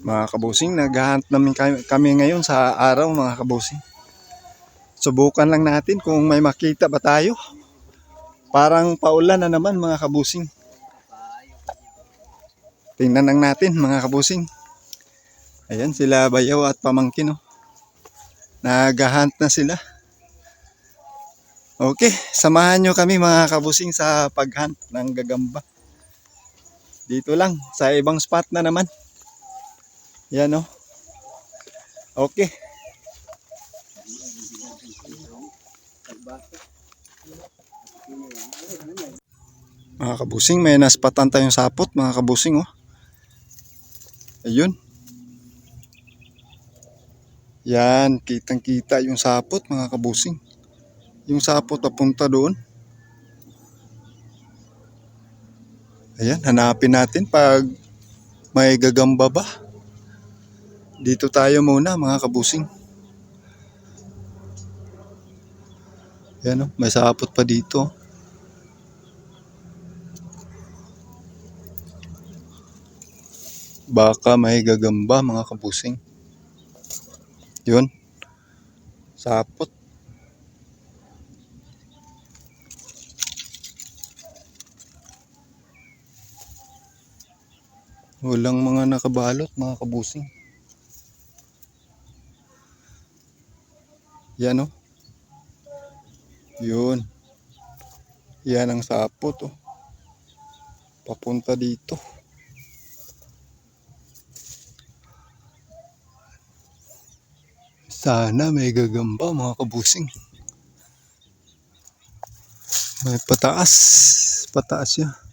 Mga kabusing, naghahunt namin kami, ngayon sa araw mga kabusing. Subukan lang natin kung may makita ba tayo. Parang paulan na naman mga kabusing. Tingnan lang natin mga kabusing. Ayan sila bayaw at pamangkin oh. Naghahunt na sila. Okay, samahan nyo kami mga kabusing sa paghunt ng gagamba. Dito lang, sa ibang spot na naman. Yan oh. Okay. Mga kabusing, may naspatan tayong sapot mga kabusing oh. Ayun. Yan, kitang kita yung sapot mga kabusing. Yung sapot papunta doon. Ayan, hanapin natin pag may gagamba ba. Dito tayo muna mga kabusing. Yan oh, may sapot pa dito. Baka may gagamba mga kabusing. Yun. Sapot. Walang mga nakabalot mga kabusing. Yan oh. Yun. Yan ang sapot oh. Papunta dito. Sana may gagamba mga kabusing. May pataas. Pataas yan.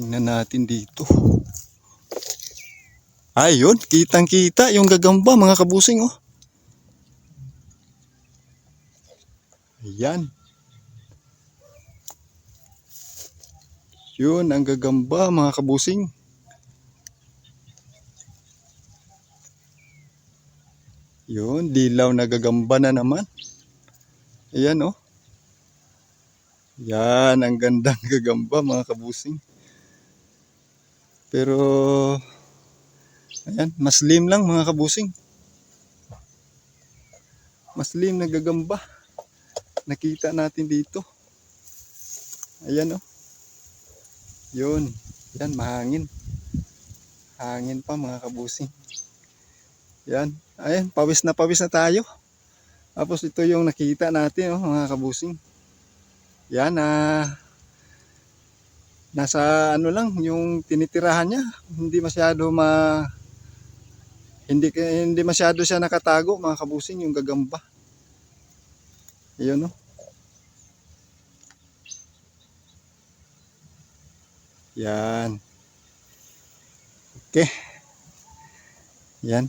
Tingnan natin dito. Ayun, kitang kita yung gagamba mga kabusing oh. Ayan. Yun ang gagamba mga kabusing. Yun, dilaw na gagamba na naman. Ayan oh. Yan, ang gandang gagamba mga kabusing. Pero, ayan, maslim lang mga kabusing. Maslim na gagamba. Nakita natin dito. Ayan oh. Yun. Yan, mahangin. Hangin pa mga kabusing. Yan. Ayan, pawis na pawis na tayo. Tapos ito yung nakita natin oh, mga kabusing. Yan ah. Nasa ano lang yung tinitirahan niya. Hindi masyado ma hindi hindi masyado siya nakatago mga kabusing yung gagamba. Ayun oh. Yan. Okay. Yan.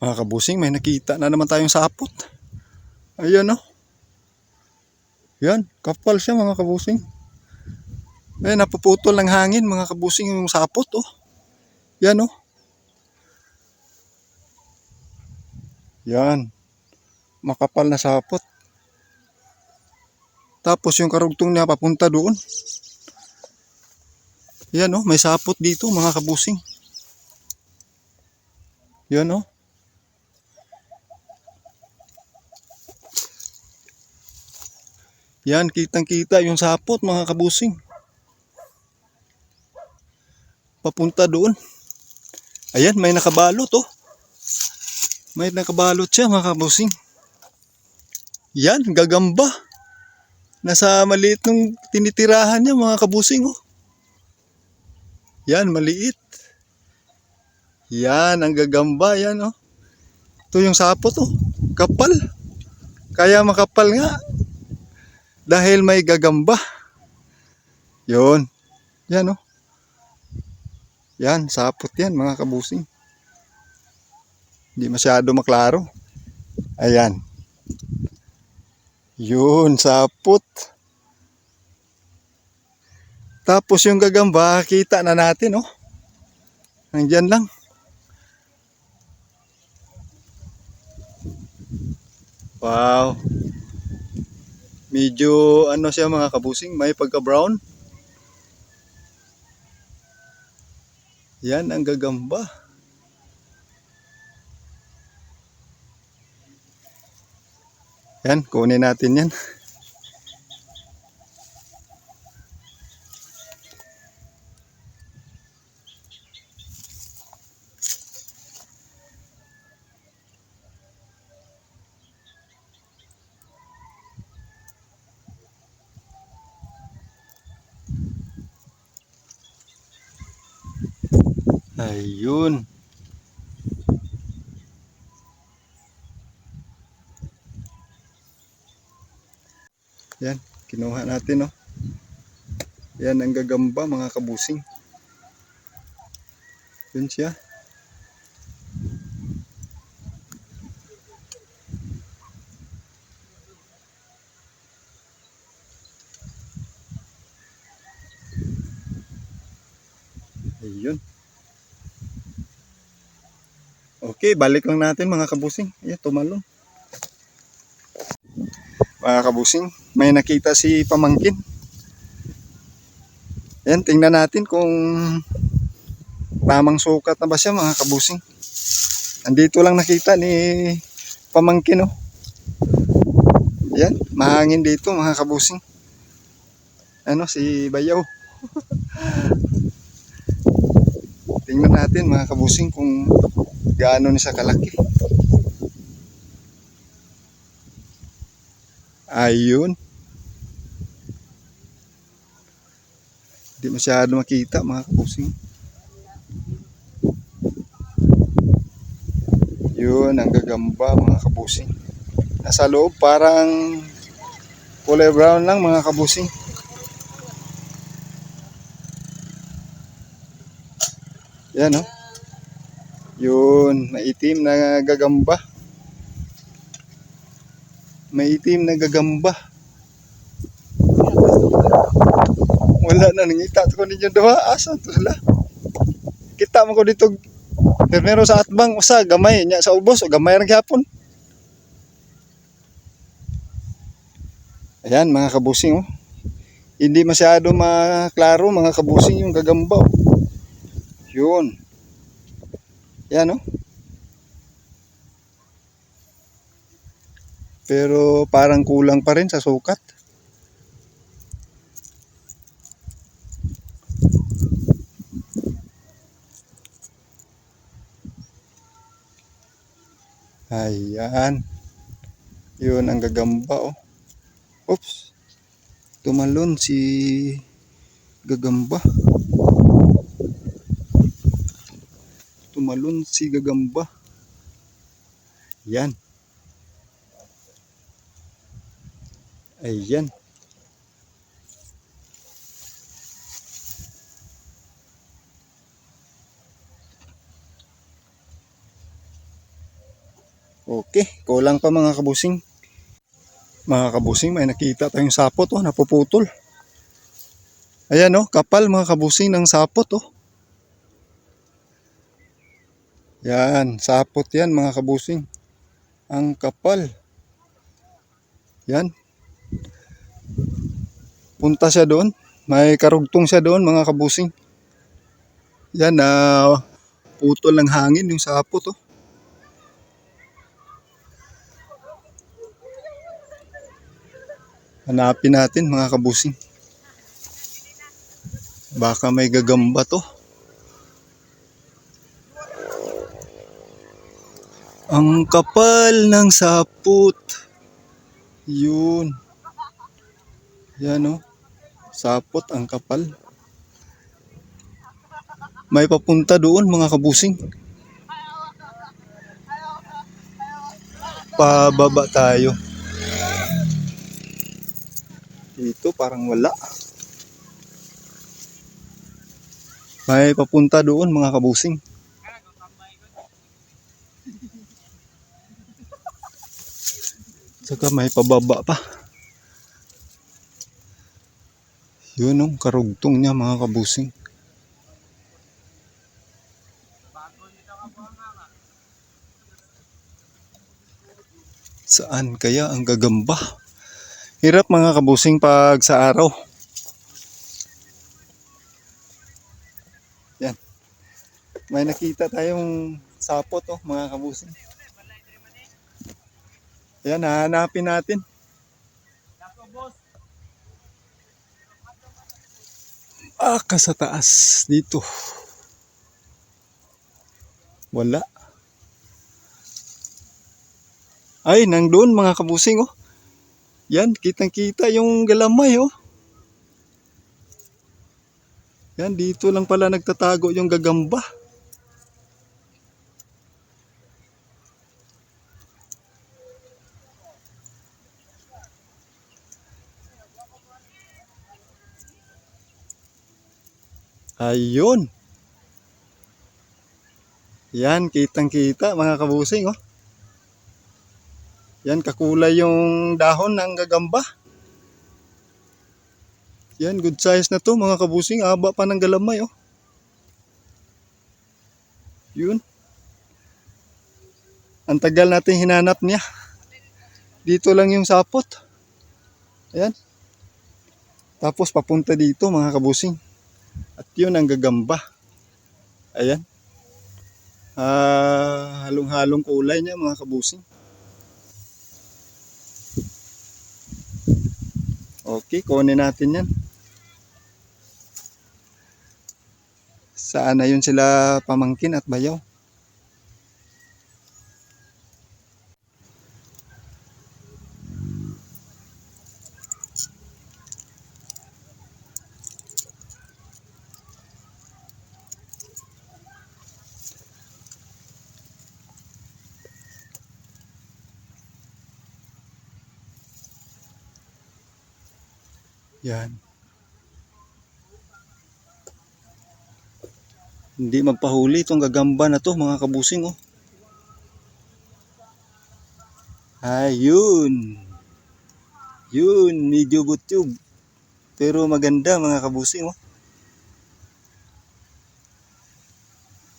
Mga kabusing, may nakita na naman tayong sapot. Ayan oh. Yan, kapal siya mga kabusing. Eh, napuputol ng hangin mga kabusing yung sapot oh. Yan oh. Yan. Makapal na sapot. Tapos yung karugtong niya papunta doon. Yan oh, may sapot dito mga kabusing. Yan oh. Yan, kitang-kita yung sapot mga kabusing. Papunta doon. Ayan, may nakabalot oh. May nakabalot siya mga kabusing. Yan, gagamba. Nasa maliit nung tinitirahan niya mga kabusing oh. Yan, maliit. Yan, ang gagamba yan oh. Ito yung sapot oh. Kapal. Kaya makapal nga. Dahil may gagamba. Yun. Yan oh. Yan, sapot yan mga kabusing. Hindi masyado maklaro. Ayan. Yun, sapot. Tapos yung gagamba, kita na natin oh. Nandyan lang. Wow. Medyo ano siya mga kabusing, may pagka-brown. Yan ang gagamba. Yan, kunin natin yan. Ayun. Yan, kinuha natin, no? Yan ang gagamba, mga kabusing. Yun siya. Ayun. Okay, balik lang natin mga kabusing. Ayan, tumalon. Mga kabusing, may nakita si pamangkin. Ayan, tingnan natin kung tamang sukat na ba siya mga kabusing. Andito lang nakita ni pamangkin oh. Ayan, mahangin dito mga kabusing. Ano, si Bayaw. Tingnan natin mga kabusing kung gaano na siya kalaki. Ayun. Hindi masyado makita mga kabusing. Yun, ang gagamba mga kabusing. Nasa loob parang kulay brown lang mga kabusing. Yan oh. Yun, maitim na gagamba. Maitim na gagamba. Wala na nangita ko ninyo duha. Asa to sila? Kita mo ko dito. Pero sa atbang usa gamay nya sa ubos o gamay ra gyapon. Ayan mga kabusing oh. Hindi masyado maklaro mga kabusing yung gagamba oh. Yun. Yan oh. Pero parang kulang pa rin sa sukat. Ayan. Yun ang gagamba oh. Oops. Tumalon si gagamba. Tumalon si gagamba. Yan. Ayan. Okay, kulang pa mga kabusing. Mga kabusing, may nakita tayong sapot oh, napuputol. Ayan oh, kapal mga kabusing ng sapot oh. Yan, sapot yan mga kabusing. Ang kapal. Yan. Punta siya doon. May karugtong siya doon mga kabusing. Yan na putol ng hangin yung sapot oh. Hanapin natin mga kabusing. Baka may gagamba to. Ang kapal ng sapot. Yun. Yan o. Sapot ang kapal. May papunta doon mga kabusing. Pababa tayo. Dito parang wala. May papunta doon mga kabusing. Saka may pababa pa. Yun ang karugtong niya mga kabusing. Saan kaya ang gagamba? Hirap mga kabusing pag sa araw. Yan. May nakita tayong sapot oh, mga kabusing. Yan, hahanapin natin. Ah, ka sa taas dito. Wala. Ay, nandun mga kabusing oh. Yan, kitang-kita yung galamay oh. Yan, dito lang pala nagtatago yung gagamba. Ayun. Yan, kitang-kita mga kabusing oh. Yan, kakulay yung dahon ng gagamba. Yan, good size na to mga kabusing. Haba pa ng galamay oh. Yun. Ang tagal natin hinanap niya. Dito lang yung sapot. Ayan. Tapos papunta dito mga kabusing. At yun ang gagamba. Ayan. Ah, halong-halong kulay niya mga kabusing. Okay, kunin natin yan. Saan na yun sila pamangkin at bayaw? Yan. Hindi magpahuli itong gagamba na to mga kabusing oh. Ayun. Yun, medyo butyog. Pero maganda mga kabusing oh.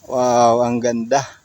Wow, ang ganda.